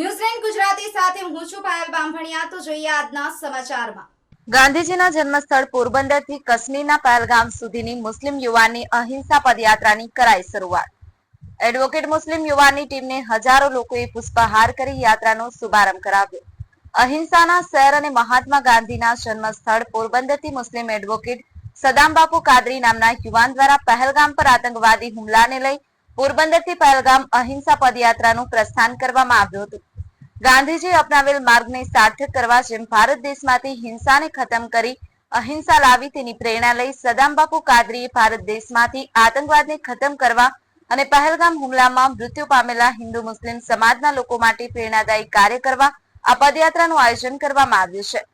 ન્યૂઝલેન્ડ ગુજરાતી સાથે હું છું પાયલ બામભણિયા તો જોઈએ આજના સમાચારમાં. ગાંધીજીના જન્મસ્થળ પોરબંદરથી કાશ્મીરના પહેલગામ સુધીની મુસ્લિમ યુવાનની અહિંસા પદયાત્રાની કરાઈ શરૂઆત. એડવોકેટ મુસ્લિમ યુવાનની ટીમને હજારો લોકોએ પુષ્પહાર કરી યાત્રાનો શુભારંભ કરાવ્યો. અહિંસાના શહેર અને મહાત્મા ગાંધીના જન્મસ્થળ પોરબંદરથી મુસ્લિમ એડવોકેટ સદામબાપુ કાદરી નામના યુવાન દ્વારા પહેલગામ પર આતંકવાદી હુમલાને લઈ પોરબંદરથી પહેલગામ અહિંસા પદયાત્રાનું પ્રસ્થાન કરવામાં આવ્યું હતું. ગાંધીજી અપનાવેલ માર્ગને સાર્થક કરવા જેમ ભારત દેશમાંથી હિંસાને ખતમ કરી, અહિંસા લાવી તેની પ્રેરણા લઈ સદામબાપુ કાદરીએ ભારત દેશમાંથી આતંકવાદને ખતમ કરવા અને પહેલગામ હુમલામાં મૃત્યુ પામેલા હિન્દુ મુસ્લિમ સમાજના લોકો માટે પ્રેરણાદાયી કાર્ય કરવા આ પદયાત્રાનું આયોજન કરવામાં આવ્યું છે.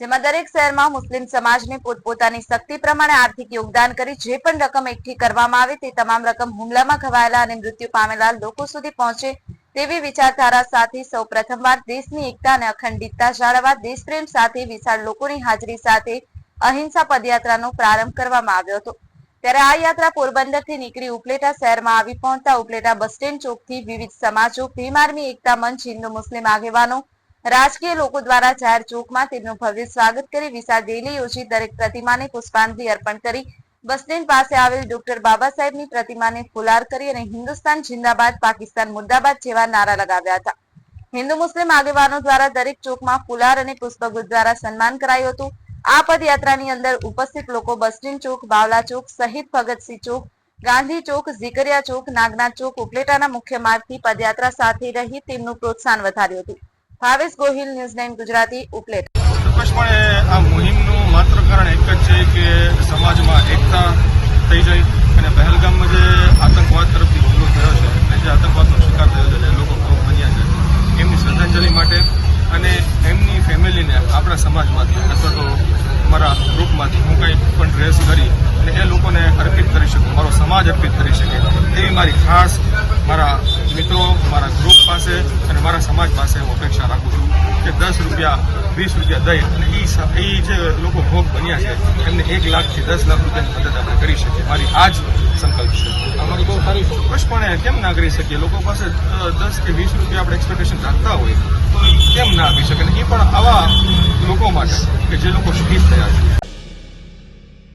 જેમાં દરેક શહેરમાં મુસ્લિમ સમાજને પોતપોતાની શક્તિ પ્રમાણે આર્થિક યોગદાન કરી જે પણ રકમ એકઠી કરવામાં આવે તે તમામ રકમ હુમલામાં ઘવાયેલા અને મૃત્યુ પામેલા લોકો સુધી પહોંચે તેવી વિચારધારા સાથે સૌ પ્રથમવાર દેશની એકતા અને અખંડિતતા જાળવવા, દેશપ્રેમ સાથે વિશાળ લોકોની હાજરી સાથે અહિંસા પદયાત્રાનો પ્રારંભ કરવામાં આવ્યો હતો. ત્યારે આ યાત્રા પોરબંદરથી નીકળી ઉપલેટા શહેરમાં આવી પહોંચતા ઉપલેટા બસ સ્ટેન્ડ ચોકથી વિવિધ સમાજો ભીમ આર્મી એકતા મંચ, હિન્દુ મુસ્લિમ આગેવાનો, રાજકીય લોકો દ્વારા જાહેર ચોકમાં તેમનું ભવ્ય સ્વાગત કરી વિશાળ રેલી યોજી, દરેક પ્રતિમાને પુષ્પાંજલિ અર્પણ કરી બસ સ્ટેન્ડ પાસે આવેલ ડોક્ટર બાબા સાહેબની પ્રતિમાને ફુલાર કરી અને હિન્દુસ્તાન જિંદાબાદ, પાકિસ્તાન મુર્દાબાદ જેવા નારા લગાવ્યા હતા. હિન્દુ મુસ્લિમ આગેવાનો દ્વારા દરેક ચોકમાં ફુલાર અને પુષ્પગુચ્છ દ્વારા સન્માન કરાયું હતું. આ પદયાત્રાની અંદર ઉપસ્થિત લોકો બસ ચોક, બાવલા ચોક, શહીદ ભગતસિંહ ચોક, ગાંધી ચોક, ઝીકરિયા ચોક, નાગનાથ ચોક, ઉપલેટાના મુખ્ય માર્ગથી પદયાત્રા સાથે રહી તેમનું પ્રોત્સાહન વધાર્યું હતું. Bhavesh Gohil, news nine Gujarati, Upleta. ચોક્કસપણે આ મુહિમનું માત્ર કારણ એક જ છે કે સમાજમાં એકતા થઈ જાય અને પહેલગામમાં જે આતંકવાદ તરફથી હુમલો થયો છે અને જે આતંકવાદનો શિકાર થયો છે જે લોકો ભોગ બન્યા છે. એમની શ્રદ્ધાંજલિ માટે અને એમની ફેમિલીને આપણા સમાજમાંથી અથવા તો મારા ગ્રુપમાંથી હું કંઈ પણ ડ્રેસ કરી અને એ લોકોને અર્પિત કરી શકું, મારો સમાજ અર્પિત કરી શકે એવી મારી ખાસ મારા મિત્રો, મારા ગ્રુપ પાસે અને મારા સમાજ પાસે હું અપેક્ષા રાખું છું કે દસ રૂપિયા વીસ રૂપિયા દઈ અને એ એ જે લોકો ભોગ બન્યા છે એમને એક લાખથી દસ લાખ રૂપિયાની મદદ આપણે કરી શકીએ. મારી આ જ સંકલ્પ છે. અમારી બહુ સારી ચોક્કસપણે કેમ ના કરી શકીએ? લોકો પાસે દસ કે વીસ રૂપિયા આપણે એક્સપેક્ટેશન રાખતા હોય તો કેમ ના આપી શકે? અને એ પણ આવા લોકો માટે કે જે લોકો શહીદ થયા છે.